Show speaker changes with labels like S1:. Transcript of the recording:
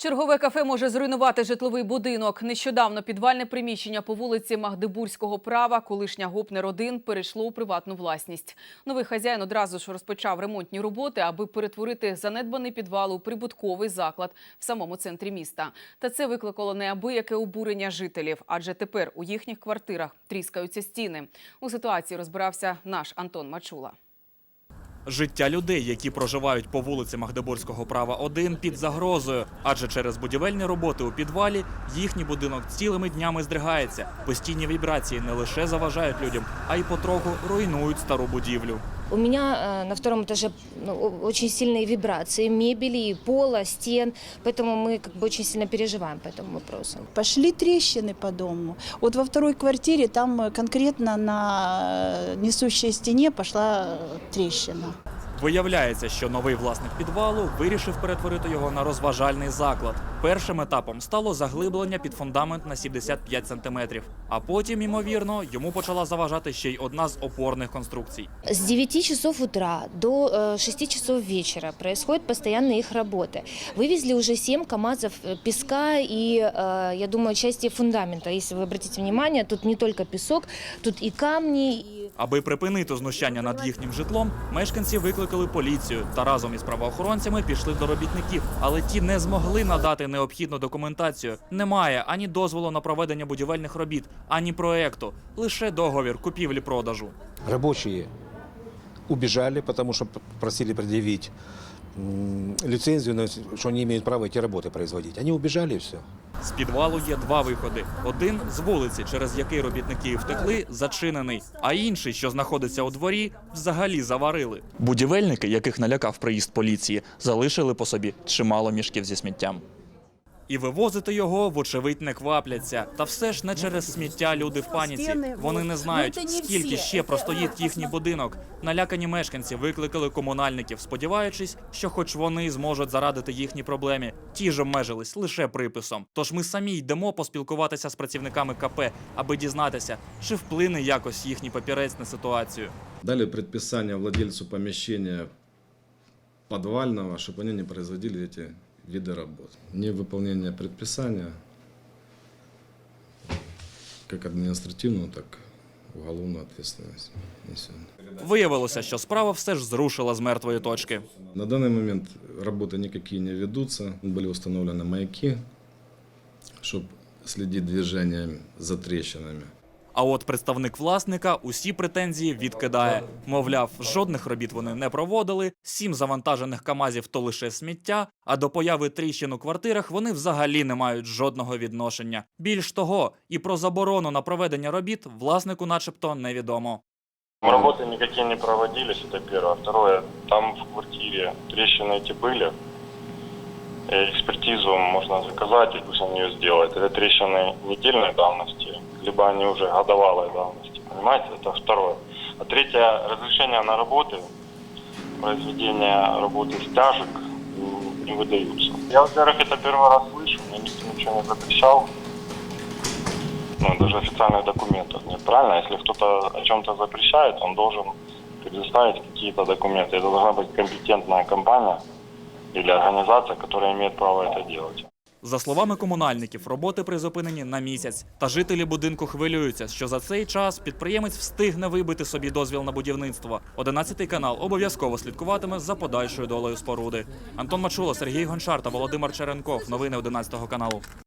S1: Чергове кафе може зруйнувати житловий будинок. Нещодавно підвальне приміщення по вулиці Магдебурзького права, колишня ГОП «Неродин» перейшло у приватну власність. Новий хазяїн одразу ж розпочав ремонтні роботи, аби перетворити занедбаний підвал у прибутковий заклад в самому центрі міста. Та це викликало неабияке обурення жителів, адже тепер у їхніх квартирах тріскаються стіни. У ситуації розбирався наш Антон Мачула.
S2: Життя людей, які проживають по вулиці Магдебурзького права 1 під загрозою, адже через будівельні роботи у підвалі їхній будинок цілими днями здригається. Постійні вібрації не лише заважають людям, а й потроху руйнують стару будівлю.
S3: У меня э, на втором этаже ну, о- очень сильные вибрации мебели, пола, стен, поэтому мы как бы очень сильно переживаем по этому вопросу.
S4: Пошли трещины по дому. Вот во второй квартире там э, конкретно на э, несущей стене пошла э, трещина.
S2: Виявляється, що новий власник підвалу вирішив перетворити його на розважальний заклад. Першим етапом стало заглиблення під фундамент на 75 сантиметрів. А потім, ймовірно, йому почала заважати ще й одна з опорних конструкцій.
S3: С 9 часов утра до э, 6 часов вечера происходят постоянные их работы. Вывезли уже 7 КАМАЗов э, песка и, э, я думаю, части фундамента. Если вы обратите внимание, тут не только песок, тут и камни, и
S2: Аби припинити знущання над їхнім житлом, мешканці викликали поліцію та разом із правоохоронцями пішли до робітників, але ті не змогли надати необхідну документацію. Немає ані дозволу на проведення будівельних робіт, ані проекту, лише договір купівлі-продажу.
S5: Робочі убіжали, тому що просили предъявить м, лицензию, на- что они имеют право эти работы производить. Они убежали и все.
S2: З підвалу є два виходи: один з вулиці, через який робітники втекли, зачинений, а інший, що знаходиться у дворі, взагалі заварили. Будівельники, яких налякав приїзд поліції, залишили по собі чимало мішків зі сміттям. І вивозити його, вочевидь, не квапляться. Та все ж не через сміття люди в паніці. Вони не знають, скільки ще простоїть їхній будинок. Налякані мешканці викликали комунальників, сподіваючись, що хоч вони зможуть зарадити їхній проблемі. Ті ж обмежились лише приписом. Тож ми самі йдемо поспілкуватися з працівниками КП, аби дізнатися, чи вплине якось їхній папірець на ситуацію.
S6: Дали предписание владельцу помещения подвального, чтобы они не производили эти виды работ. Невыполнение предписания, как административную, так и уголовную ответственность несет.
S2: Виявилося, що справа все ж зрушила з мертвої точки.
S6: На данный момент работы никакие не ведутся. Были установлены маяки, чтобы следить движением за трещинами.
S2: А от представник власника усі претензії відкидає. Мовляв, жодних робіт вони не проводили, сім завантажених камазів то лише сміття, а до появи тріщин у квартирах вони взагалі не мають жодного відношення. Більш того, і про заборону на проведення робіт власнику, начебто, невідомо.
S7: Работы никакие не проводились, это первое. Второе, там в квартире трещины эти были. Э, Экспертизу можно заказать, и пусть они ее сделают. Это трещины недельной давности, Либо они уже годовалой давности. Понимаете, это второе. А третье, разрешение на работы, произведение работы стяжек не выдаются. Я, во-первых, это первый раз слышу, мне никто ничего не запрещал. Ну, даже официальных документов нет, правильно? Если кто-то о чем-то запрещает, он должен предоставить какие-то документы. Это должна быть компетентная компания или организация, которая имеет право это делать.
S2: За словами комунальників, роботи призупинені на місяць. Та жителі будинку хвилюються, що за цей час підприємець встигне вибити собі дозвіл на будівництво. Одинадцятий канал обов'язково слідкуватиме за подальшою долею споруди. Антон Мачуло, Сергій Гончар та Володимир Черенков. Новини 11 каналу.